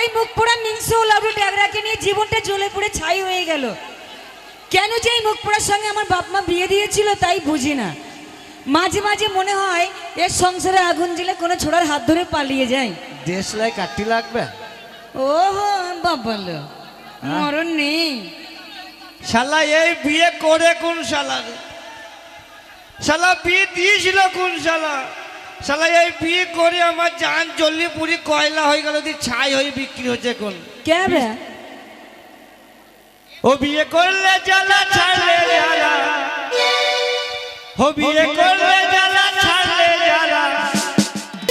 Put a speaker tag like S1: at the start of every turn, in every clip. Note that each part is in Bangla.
S1: এই মুখ পোড়া মিংস লাউডু ট্যাগরাকে নিয়ে জীবনটা জ্বলে পুড়ে ছাই হয়ে গেল। কেন যে এই মুখ পোড়ার সঙ্গে আমার বাপ মা বিয়ে দিয়েছিল তাই বুঝি না। মাঝে মাঝে মনে হয় এর সংসারে আগুন জ্বলে কোনো ছোড়ার হাত ধরে পালিয়ে যায়।
S2: দেশলাই কাটি লাগবে?
S1: ওহো বাবালো মরণ নেই।
S2: শালা এই বিয়ে করে কোন শালা? শালা বিয়ে দিয়েছিল কোন শালা? শালা এই বিয়ে করে আমার জান জল্লি পুরি কয়লা হয়ে গেল দি ছাই হয়ে বিক্রি হচ্ছে কোন
S1: কে
S2: ও বিয়ে করলে জ্বালা ছাড়লে জ্বালা। ও বিয়ে করলে জ্বালা ছাড়লে জ্বালা।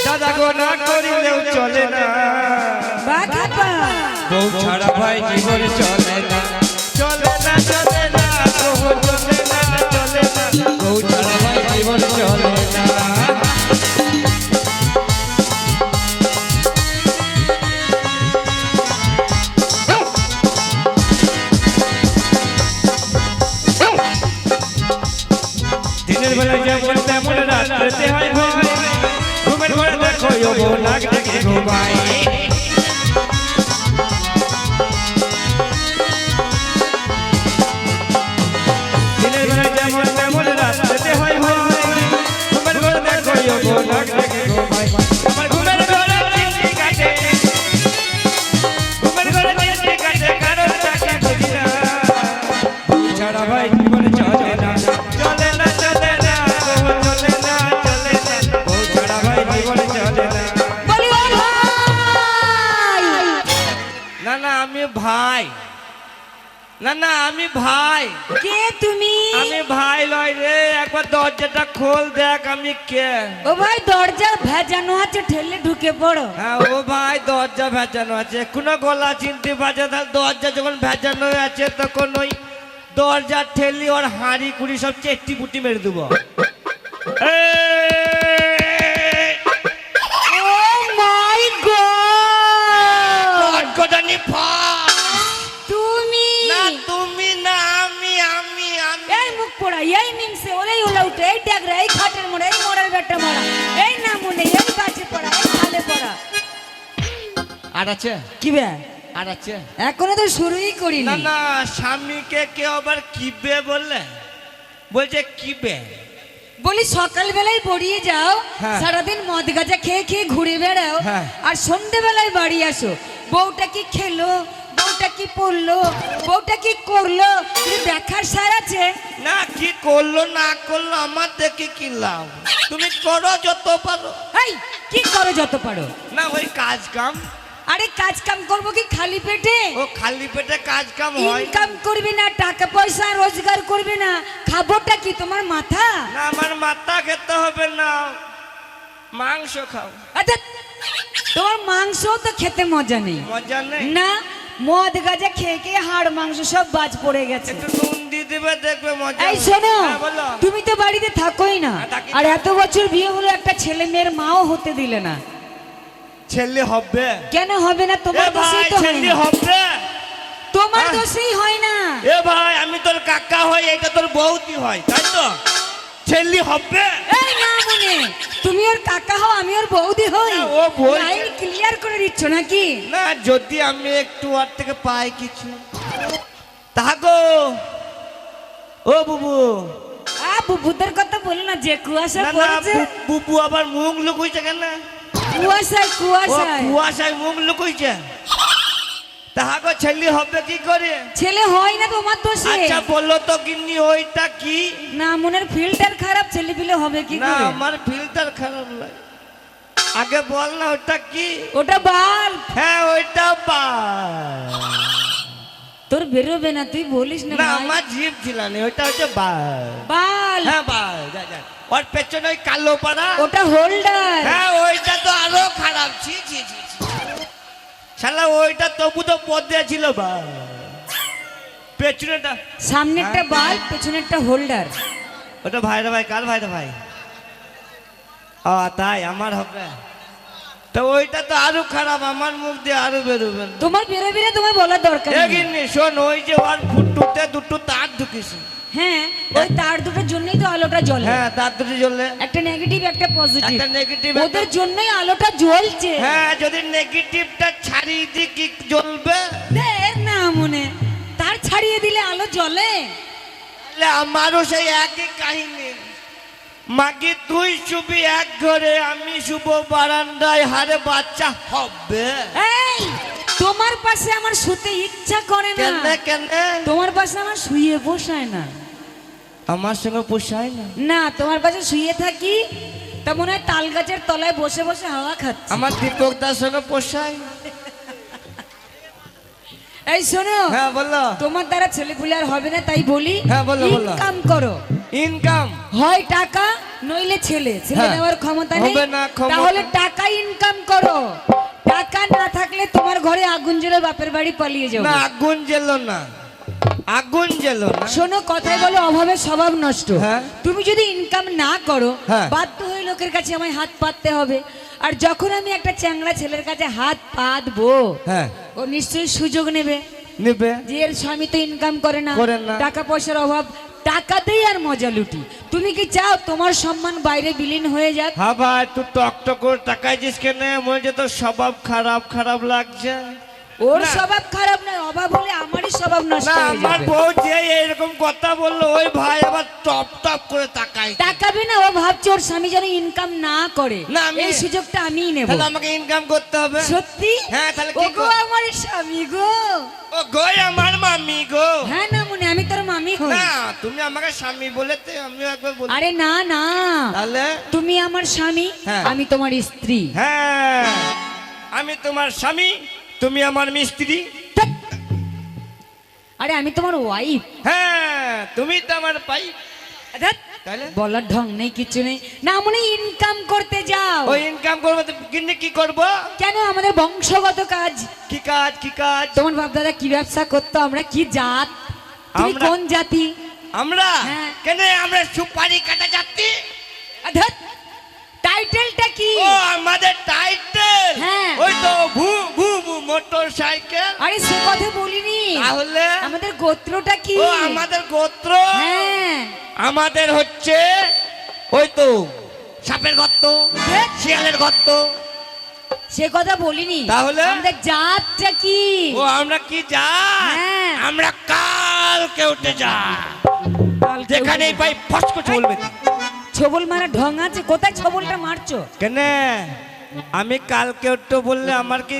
S2: দাদা গো না করিলেও চলে না। বউ ছাড়া ভাই জীবন চলে না। চলে না চলে না। চলে না চলে না চলে না ভাই। না না আমি ভাই।
S1: কে তুমি?
S2: আমি ভাই লয় রে একবার দরজাটা খোল দেখ আমি কে।
S1: ও ভাই দরজা ভেজানো আছে ঠেলে ঢুকে পড়ো।
S2: হ্যাঁ ও ভাই দরজা ভেজানো আছে। কোনো গলা চিনতে পারছে তাহলে দরজা যখন ভেজানো আছে তখন ওই দরজা ঠেলি ওর হাঁড়ি কুড়ি সব চেট্টি পুটি মেরে দেবো। এই!
S1: ট্যাগরা এই খাটের মোড়া এই মোড়ার বেটা মোড়া এই না মনে এই বাজে পড়া এই খালে পড়া।
S2: আর আছে?
S1: কি বে?
S2: আর আছে?
S1: এখনও তো শুরুই
S2: না
S1: করিনি।
S2: না স্বামীকে কেউ আবার কিবে বললে? বলছে কিবে
S1: বলি সকালবেলায় বড়িয়ে যাও
S2: হ্যাঁ।
S1: সারাদিন মদ গাঁজা খেয়ে খেয়ে ঘুরে বেড়াও
S2: হ্যাঁ।
S1: আর সন্ধেবেলায় বাড়ি আসো। বউটা কি খেলো? বউটা কি পড়ল? বউটা কি করল? তুমি দেখার সার আছে?
S2: না কি করল না করল আমার দেখে কি লাভ? তুমি করো যত পারো।
S1: এই কি করো যত পারো?
S2: না ওই কাজ কাম।
S1: আরে কাজ কাম করব কি খালি পেটে?
S2: ও খালি পেটে কাজ কাম হয়।
S1: ইনকাম করবি না টাকা পয়সা রোজগার করবি না খাবোটা কি তোমার মাথা?
S2: না আমার মাথা খেতে হবে না। মাংস খাও।
S1: আচ্ছা তোমার মাংস তো খেতে মজা নেই।
S2: মজা নেই?
S1: না মদ গাজা খেয়ে খেয়ে হাড় মাংস সব বাজ পড়ে গেছে।
S2: একটু নুন দিয়ে দেবে দেখবে মজা।
S1: এই শোনো
S2: হ্যাঁ, বলো।
S1: তুমি তো বাড়িতে থাকোই না।
S2: হ্যাঁ, থাকি।
S1: আর এত বছর বিয়ে হলো একটা ছেলে মেয়ের মাও হতে দিলে না।
S2: ছেলে হবে।
S1: কেন হবে না?
S2: এ
S1: তোমার
S2: ভাই
S1: দোষেই তো হয়
S2: ছেলে
S1: না
S2: হবে।
S1: তোমার
S2: হ্যাঁ।
S1: দোষেই হয় না।
S2: এ ভাই আমি তোর কাকা হই এটা তোর বৌদি হয় তাই তো? ছেলে হবে।
S1: এই না মনে তুমি ওর কাকা হও আমি ওর বৌদি হই।
S2: ও বলছে-
S1: লাইন ক্লিয়ার করে দিচ্ছ নাকি?
S2: না যদি আমি একটু আর থেকে পাই কিছু। তাগো ও বুবু।
S1: আ বুবুদের কথা বলে না যে কুয়াশা
S2: না না
S1: পড়েছে।
S2: বুবু আবার মুখ লুকুইছে কেন?
S1: কুয়াশায় কুয়াশায়।
S2: কুয়াশায় মুখ লুকুইছে। তাহাগো ছেলে হবে কি করে?
S1: ছেলে হয় না তোমার দোষে।
S2: আচ্ছা বলল তো গিন্নি ওইটা কি?
S1: না মনের ফিল্টার খারাপ ছেলে পিলে হবে কি
S2: না আমার ফিল্টার খারাপ লাগে। আগে বল না ওটা কি?
S1: ওটা বাল
S2: হ্যাঁ ওইটা বা
S1: তোর বেরোবে না তুই বলিস না
S2: না আমার জিভ ছিল না ওইটা হচ্ছে বা
S1: বাল
S2: হ্যাঁ বা যা যা। ওর পেছনে ওই কালো পাড়া।
S1: ওটা হোল্ডার।
S2: হ্যাঁ ওইটা তো আরও খারাপ। ছি ছি ছি। শালা ওইটা তবু তো পদ্মে ছিল বা পেছনেটা।
S1: সামনেরটা
S2: হ্যাঁ।
S1: বাল পেছনেরটা হোল্ডার।
S2: ওটা ভাইরা ভাই কার ভাইরা ভাই? ও তাই আমার হবে। তো ওইটা তো আরও খারাপ আমার মুখ দিয়ে আরও বেরোবে।
S1: তোমার বেরোবি না তোমার বলার দরকার
S2: এ শোন ওই যে ওর ফুটুতে দুটো তার
S1: হ্যাঁ ওই তার দুটোর জন্যই তো আলোটা জ্বলে।
S2: হ্যাঁ তার দুটো জ্বললে
S1: একটা নেগেটিভ একটা পজিটিভ
S2: একটা নেগেটিভ
S1: ওদের জন্যই আলোটা জ্বলছে।
S2: হ্যাঁ যদি নেগেটিভটা ছাড়িয়ে দিই কি জ্বলবে।
S1: দের না মনে তার ছাড়িয়ে দিলে আলো জ্বলে।
S2: তাহলে আমারও সেই একই কাহিনী। মাকে তুই শুবি এক ঘরে আমি শুভ বারান্দায়। হারে বাচ্চা হবে।
S1: এই তোমার পাশে আমার শুতে ইচ্ছা করে না।
S2: কেন কেন?
S1: তোমার পাশে আমার শুয়ে বসায় না।
S2: আমার সঙ্গে পোষায় না?
S1: না তোমার পাশে শুয়ে থাকি তা মনে হয় তাল গাছের তলায় বসে বসে হাওয়া খাচ্ছে।
S2: আমার দীপকদার সঙ্গে পোষায়
S1: এই শোনো
S2: হ্যাঁ বলল
S1: তোমার দ্বারা ছেলে পুলে আর হবে না তাই বলি।
S2: হ্যাঁ, বলো, বলো।
S1: ইনকাম করো।
S2: ইনকাম।
S1: হয় টাকা নইলে ছেলে। ছেলে
S2: হ্যাঁ।
S1: নেওয়ার ক্ষমতা নেই।
S2: হবে না ক্ষমতা।
S1: তাহলে টাকা ইনকাম করো। টাকা না থাকলে তোমার ঘরে আগুন জ্বলে বাপের বাড়ি পালিয়ে যাও
S2: না আগুন জ্বলো না। আগুন জ্বলল না?
S1: শোনো কথায় বলো অভাবে স্বভাব নষ্ট।
S2: হ্যাঁ।
S1: তুমি যদি ইনকাম না করো
S2: হ্যাঁ।
S1: বাধ্য হয়ে লোকের কাছে আমায় হাত পাততে হবে। আর যখন আমি একটা চ্যাংড়া ছেলের কাছে হাত পাতবো
S2: হ্যাঁ।
S1: ও নিশ্চয়ই সুযোগ নেবে।
S2: নেবে।
S1: যে এর স্বামী তো ইনকাম করে না।
S2: না।
S1: টাকা পয়সার অভাব টাকাতেই আর মজা লুটি। তুমি কি চাও তোমার সম্মান বাইরে বিলীন হয়ে যাক?
S2: হ্যাঁ ভাই তুই টক টক করে তাকাইছিস কেন? মনে হচ্ছে তোর স্বভাব খারাপ খারাপ লাগছে।
S1: ওর। স্বভাব খারাপ নয় অভাব হলে আমারই স্বভাব নষ্ট
S2: না আমার বউ যে এরকম কথা বলল ওই ভাই আবার টপ টপ করে তাকাই
S1: টাকাবে না ও ভাবছে ওর স্বামী যেন ইনকাম না করে।
S2: না, আমি-
S1: এই সুযোগটা আমিই নেব।
S2: তাহলে আমাকে ইনকাম করতে হবে?
S1: সত্যি?
S2: হ্যাঁ, তাহলে কি কর-
S1: আমার স্বামী গো।
S2: ও গই আমার মামি গো।
S1: হ্যাঁ না মনে আমি তোর মামি হই।
S2: না তুমি আমাকে স্বামী বলেতে আমিও একবার বলি।
S1: আরে না না।
S2: তাহলে?
S1: তুমি আমার স্বামী
S2: হ্যাঁ।
S1: আমি তোমার স্ত্রী।
S2: হ্যাঁ। আমি তোমার স্বামী তুমি আমার মিস্ত্রি?
S1: আরে আমি তোমার ওয়াইফ
S2: হ্যাঁ তুমি তো আমার পাই
S1: বলার ঢং নেই কিছু নেই। না মনে ইনকাম করতে যাও।
S2: ওই ইনকাম করব কিন্তু কি করব?
S1: কেন? আমাদের বংশগত কাজ।
S2: কি কাজ কি কাজ?
S1: তোমার বাপ দাদা কি ব্যবসা করতো? আমরা কি জাত? তুমি কোন জাতি?
S2: আমরা?
S1: হ্যাঁ।
S2: কেন আমরা সুপারি কাটা যাচ্ছি
S1: টাইটেলটা কি?
S2: ও আমাদের টাইটেল
S1: হ্যাঁ।
S2: ওই তো ভু মোটর সাইকেল
S1: আরে সে কথা বলিনি।
S2: তাহলে?
S1: আমাদের গোত্রটা কি?
S2: ও আমাদের গোত্র?
S1: হ্যাঁ।
S2: আমাদের হচ্ছে ওই তো সাপের গর্ত। শিয়ালের গর্ত।
S1: সে কথা বলিনি।
S2: তাহলে?
S1: আমাদের জাতটা কি?
S2: ও আমরা কি যা
S1: হ্যাঁ।
S2: আমরা কালকে উঠে যা। যেখানেই পাই ফসকে চলবে
S1: ছবল মারা ঢং আছে কোথায় ছবলটা মারছো?
S2: কেন? আমি কালকে উঠতে বললে আমার কি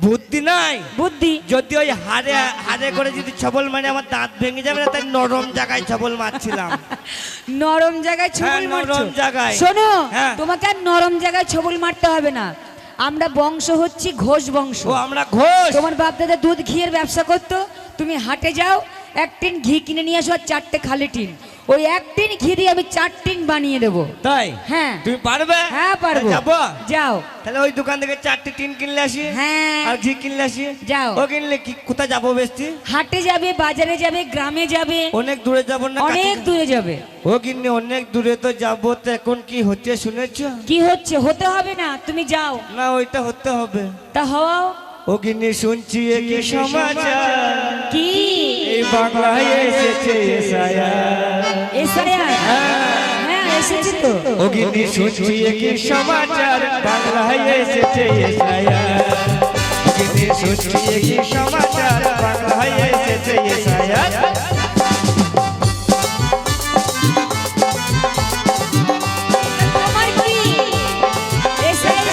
S2: বুদ্ধি নাই?
S1: বুদ্ধি।
S2: যদি ওই হারে হারে করে যদি ছবল মানে আমার দাঁত ভেঙে যাবে না? তাই নরম জায়গায় ছবল মারছিলাম।
S1: নরম জায়গায় ছবল
S2: হ্যাঁ, নরম জায়গায়।
S1: শোনো
S2: হ্যাঁ।
S1: তোমাকে আর নরম জায়গায় ছবল মারতে হবে না। আমরা বংশ হচ্ছি ঘোষ বংশ।
S2: আমরা ঘোষ।
S1: তোমার বাপ দাদা দুধ ঘিয়ের ব্যবসা করতো। তুমি হাটে যাও এক টিন ঘি কিনে নিয়ে আসো আর চারটে খালি টিন। ওই এক টিন ঘি আমি চার টিন বানিয়ে দেবো।
S2: তাই?
S1: হ্যাঁ।
S2: তুমি পারবে?
S1: হ্যাঁ পারব।
S2: যাব?
S1: যাও।
S2: তাহলে ওই দোকান থেকে চারটে টিন কিনলে আসি
S1: হ্যাঁ।
S2: আর ঘি কিনলে আসি।
S1: যাও।
S2: ও কিনলে কি কোথায় যাব বেশি?
S1: হাটে যাবে বাজারে যাবে গ্রামে যাবে।
S2: অনেক দূরে যাব না
S1: অনেক দূরে যাবে।
S2: ও কিনে অনেক দূরে তো যাব তো এখন কি হচ্ছে শুনেছো?
S1: কি হচ্ছে? হতে হবে না তুমি যাও।
S2: না ওইটা হতে হবে।
S1: তা হওয়াও।
S2: ও কিনে শুনছি কি সমাচার?
S1: কি?
S2: এই বাংলায় এসেছে এসায়া
S1: হ্যাঁ
S2: শুনছি এ কি সমাচার? বাংলায় এসেছে এসায়া শুনছি এ কি সমাচার? বাংলায় এসেছে এসায়া
S1: তোমার কি? এসআইআর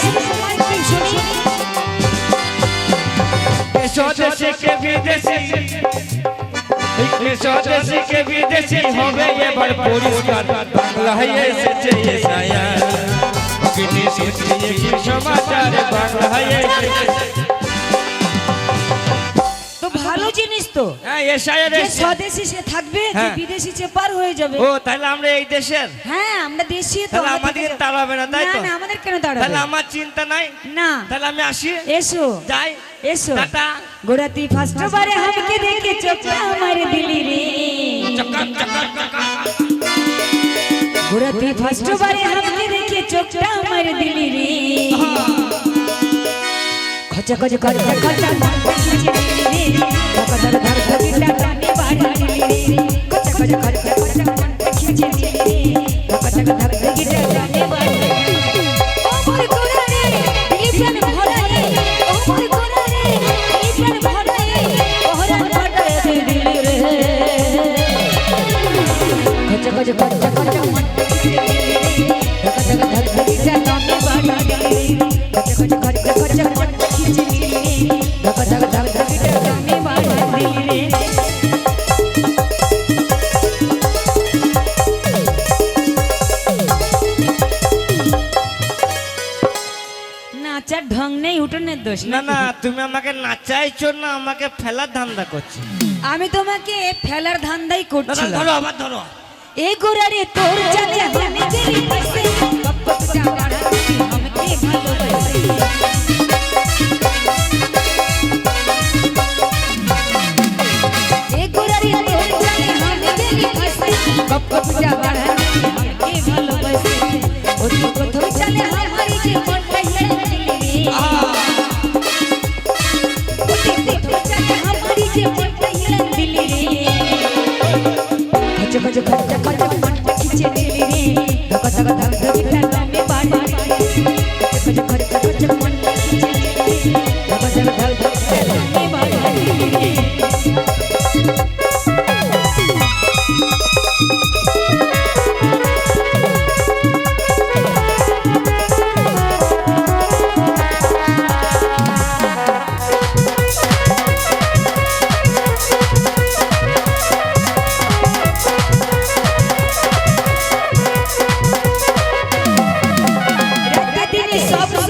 S1: তোমার কি শুনি
S2: স্বদেশি কে বিদেশি স্বদেশি কে বিদেশি হবে এবার পরিষ্কার বাংলায় এসেছে এসায়া অগ্নি সূচিয়ে কি সমাচার
S1: তো?
S2: হ্যাঁ,
S1: স্বদেশি সে থাকবে
S2: হ্যাঁ।
S1: বিদেশি সে পার হয়ে যাবে।
S2: ও তাহলে আমরা এই দেশের
S1: হ্যাঁ আমরা দেশি তো?
S2: আমাদের আমার চিন্তা নাই।
S1: না।
S2: তাহলে আমি আসি।
S1: এসো।
S2: যাই।
S1: এসো।
S2: টাটা।
S1: গোড়াতি ফার্স্ট বারে হামকে দেখে চোখটা আমার দিলি রে।
S2: চকা
S1: ফার্স্ট বারে হামকে দেখে আমার দিলি রে। খচ খচ খচ খচ ধর ধর কবিতা জানি বাড়ি খচ খচ খচ খচ খচ ধর নাচার ঢং নেই উঠোনের দোষ
S2: না না তুমি আমাকে নাচাইছো না আমাকে ফেলার ধান্দা করছ।
S1: আমি তোমাকে ফেলার ধান্দাই করছি
S2: ধরো আবার ধরো।
S1: এ গোরারে তোর জানি আমি তেরি পাইছে বাপ্পা জানা রাখি আমাকে ভালোবাসে এ গোড়ারে তোর খোঁজ খোঁজ খোঁজ মনটা খিচে দিলি রে কত কথা ধরি খেলা सब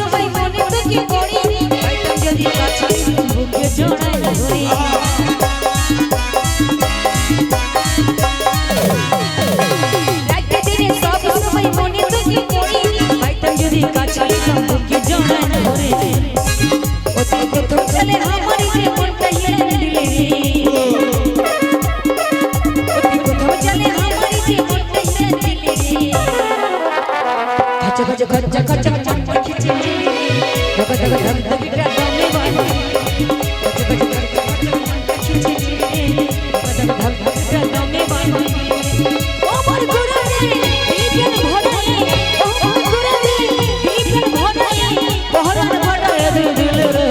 S1: दिल रे